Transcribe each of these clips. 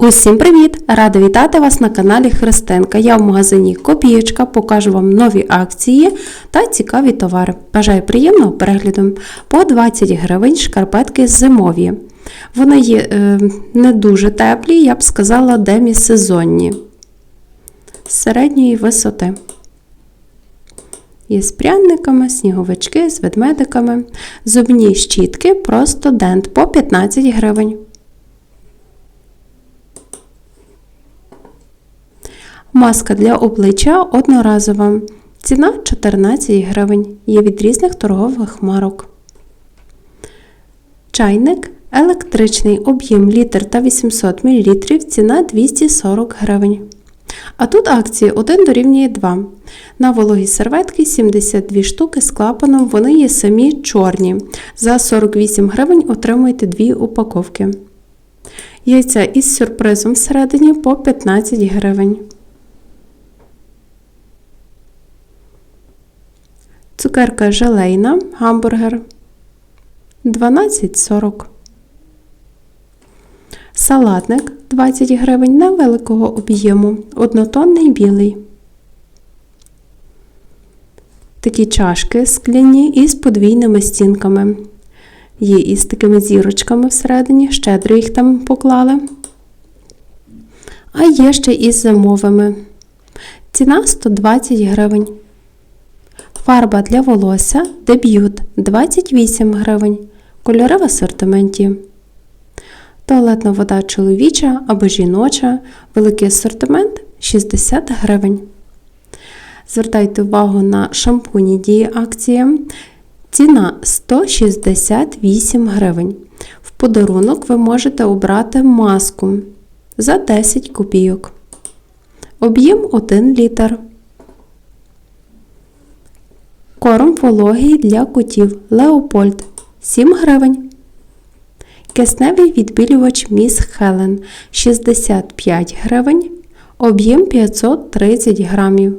Усім привіт! Рада вітати вас на каналі Христинка. Я в магазині Копієчка покажу вам нові акції та цікаві товари. Бажаю приємного перегляду. По 20 гривень шкарпетки зимові. Вони є е, не дуже теплі, я б сказала, демісезонні. Середньої висоти. Є з пряниками, сніговички, з ведмедиками. Зубні щітки просто дент по 15 гривень. Маска для обличчя одноразова. Ціна 14 гривень. Є від різних торгових марок. Чайник електричний об'єм літр та 800 мл. Ціна 240 гривень. А тут акції 1 дорівнює 2. На вологі серветки 72 штуки з клапаном, вони є самі чорні. За 48 гривень отримуєте 2 упаковки. Яйця із сюрпризом всередині по 15 гривень. Цукерка желейна, гамбургер 12,40. Салатник 20 гривень невеликого об'єму. Однотонний білий. Такі чашки скляні із подвійними стінками. Є із такими зірочками всередині, щедро їх там поклали. А є ще із зимовими. Ціна 120 гривень. Фарба для волосся дебют 28 гривень. Кольори в асортименті. Туалетна вода чоловіча або жіноча. Великий асортимент 60 гривень. Звертайте увагу на шампуні дії акції. Ціна 168 гривень. В подарунок ви можете обрати маску за 10 копійок. Об'єм 1 літр. Корм вологий для котів Леопольд 7 гривень. Кисневий відбілювач Міс Хелен 65 гривень. Об'єм 530 грамів.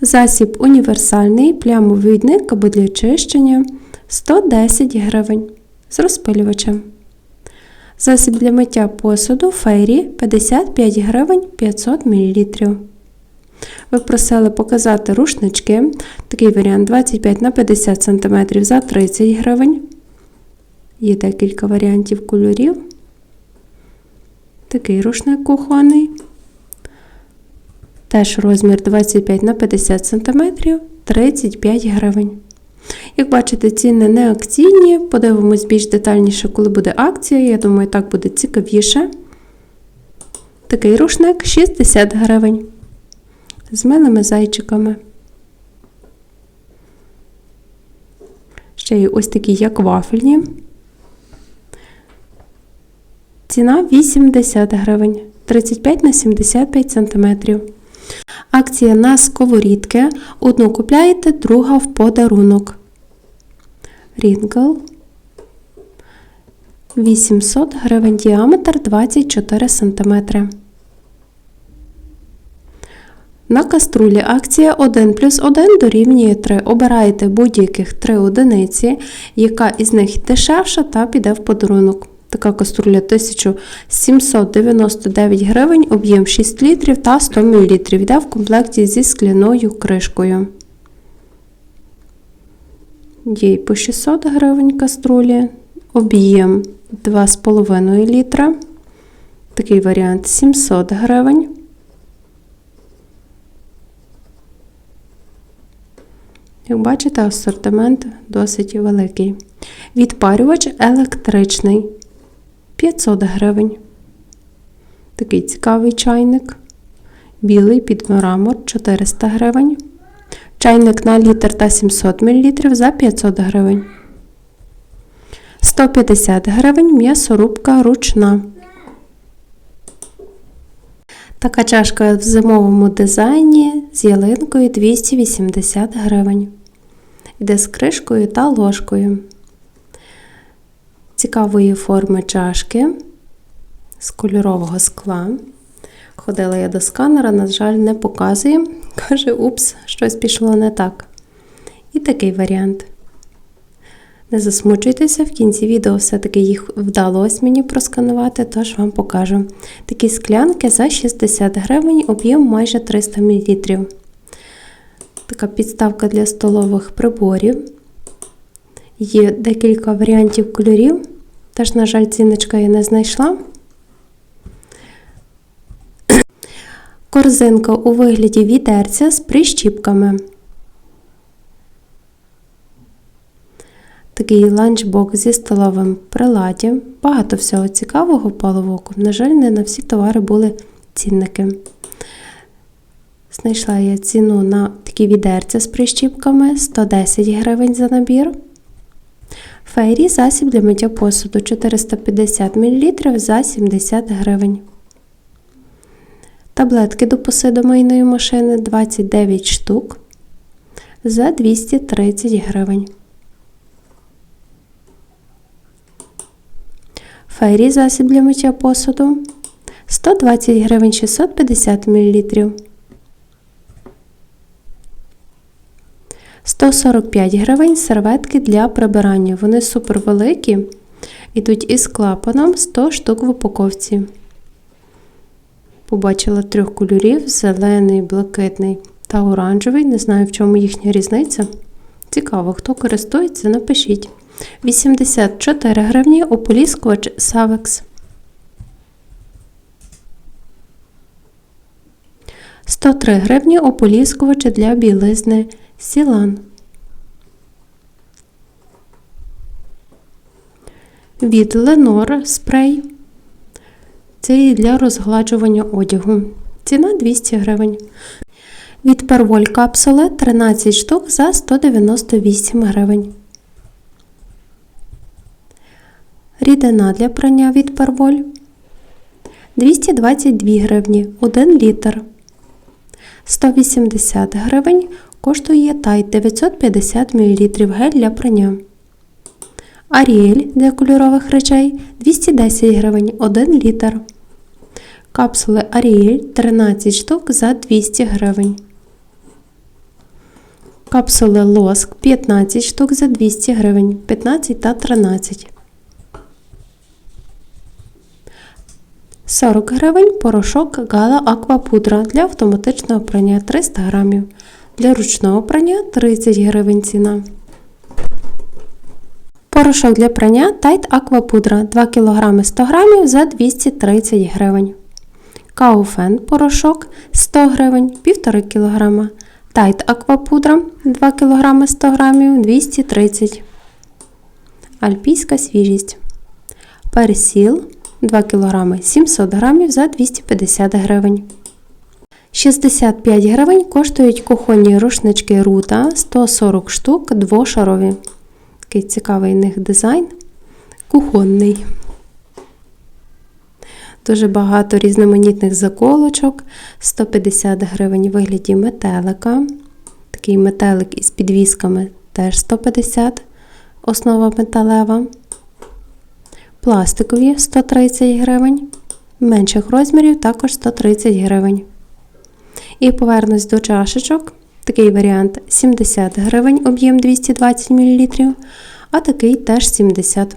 Засіб універсальний плямовідник або для чищення 110 гривень з розпилювачем. Засіб для миття посуду Фейрі 55 гривень 500 мл. Ви просили показати рушнички. Такий варіант 25 на 50 см за 30 гривень. Є декілька варіантів кольорів. Такий рушник кухонний. Теж розмір 25 на 50 см 35 гривень. Як бачите, ціни не акційні. Подивимось більш детальніше, коли буде акція. Я думаю, так буде цікавіше. Такий рушник 60 гривень з милими зайчиками. Ще є ось такі, як вафельні. Ціна 80 гривень, 35 на 75 см. Акція на сковорідки. Одну купляєте, друга в подарунок. Рінгл. 800 гривень діаметр 24 см. На каструлі акція 1 плюс 1 дорівнює 3. Обираєте будь-яких 3 одиниці, яка із них дешевша та піде в подарунок. Така каструля 1799 гривень, об'єм 6 літрів та 100 мл. Йде в комплекті зі скляною кришкою. Є по 600 гривень каструлі, об'єм 2,5 літра. Такий варіант 700 гривень. Як бачите, асортимент досить великий. Відпарювач електричний 500 гривень. Такий цікавий чайник. Білий під мрамор 400 гривень. Чайник на літр та 700 мл за 500 гривень. 150 гривень м'ясорубка ручна. Така чашка в зимовому дизайні з ялинкою 280 гривень. Йде з кришкою та ложкою. Цікавої форми чашки з кольорового скла. Ходила я до сканера, на жаль, не показує. Каже, упс, щось пішло не так. І такий варіант. Не засмучуйтеся, в кінці відео все-таки їх вдалося мені просканувати, тож вам покажу. Такі склянки за 60 гривень, об'єм майже 300 мл. Така підставка для столових приборів. Є декілька варіантів кольорів. Теж, на жаль, ціночка я не знайшла. Корзинка у вигляді відерця з прищіпками. Такий ланчбокс зі столовим приладдям. Багато всього цікавого в. На жаль, не на всі товари були цінники. Знайшла я ціну на такі відерця з прищіпками 110 гривень за набір. Фейрі засіб для миття посуду 450 мл за 70 гривень. Таблетки до посудомийної машини 29 штук за 230 гривень. Фейрі засіб для миття посуду 120 гривень 650 мл. 145 гривень серветки для прибирання. Вони супер великі. Ідуть із клапаном 100 штук в упаковці. Побачила трьох кольорів: зелений, блакитний та оранжевий. Не знаю, в чому їхня різниця. Цікаво, хто користується, напишіть. 84 гривні ополіскувач Савекс. 103 гривні ополіскувачі для білизни Сілан. Від Ленор спрей. Це і для розгладжування одягу. Ціна 200 гривень. Від Перволь капсули 13 штук за 198 гривень. Рідина для прання від Перволь 222 гривні 1 літр. 180 гривень коштує тайт 950 мл гель для прання. Аріель для кольорових речей 210 гривень 1 літр. Капсули Аріель 13 штук за 200 гривень. Капсули Лоск 15 штук за 200 гривень 15 та 13. 40 гривень порошок Гала Аквапудра для автоматичного прання 300 грамів. Для ручного прання 30 гривень ціна. Порошок для прання Тайт Аквапудра 2 кг 100 г за 230 гривень. Кауфен порошок 100 гривень 1,5 кг. Тайт Аквапудра 2 кг 100 г 230 Альпійська свіжість. Персіл 2 кг 700 г за 250 гривень. 65 гривень коштують кухонні рушнички Рута 140 штук двошарові. Такий цікавий них дизайн. Кухонний. Дуже багато різноманітних заколочок. 150 гривень у вигляді метелика. Такий метелик із підвісками теж 150 основа металева. Пластикові 130 гривень. Менших розмірів також 130 гривень. І повернусь до чашечок. Такий варіант 70 гривень, об'єм 220 мл, а такий теж 70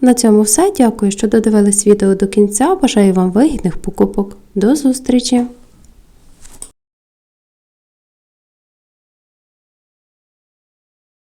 На цьому все. Дякую, що додивились відео до кінця. Бажаю вам вигідних покупок. До зустрічі!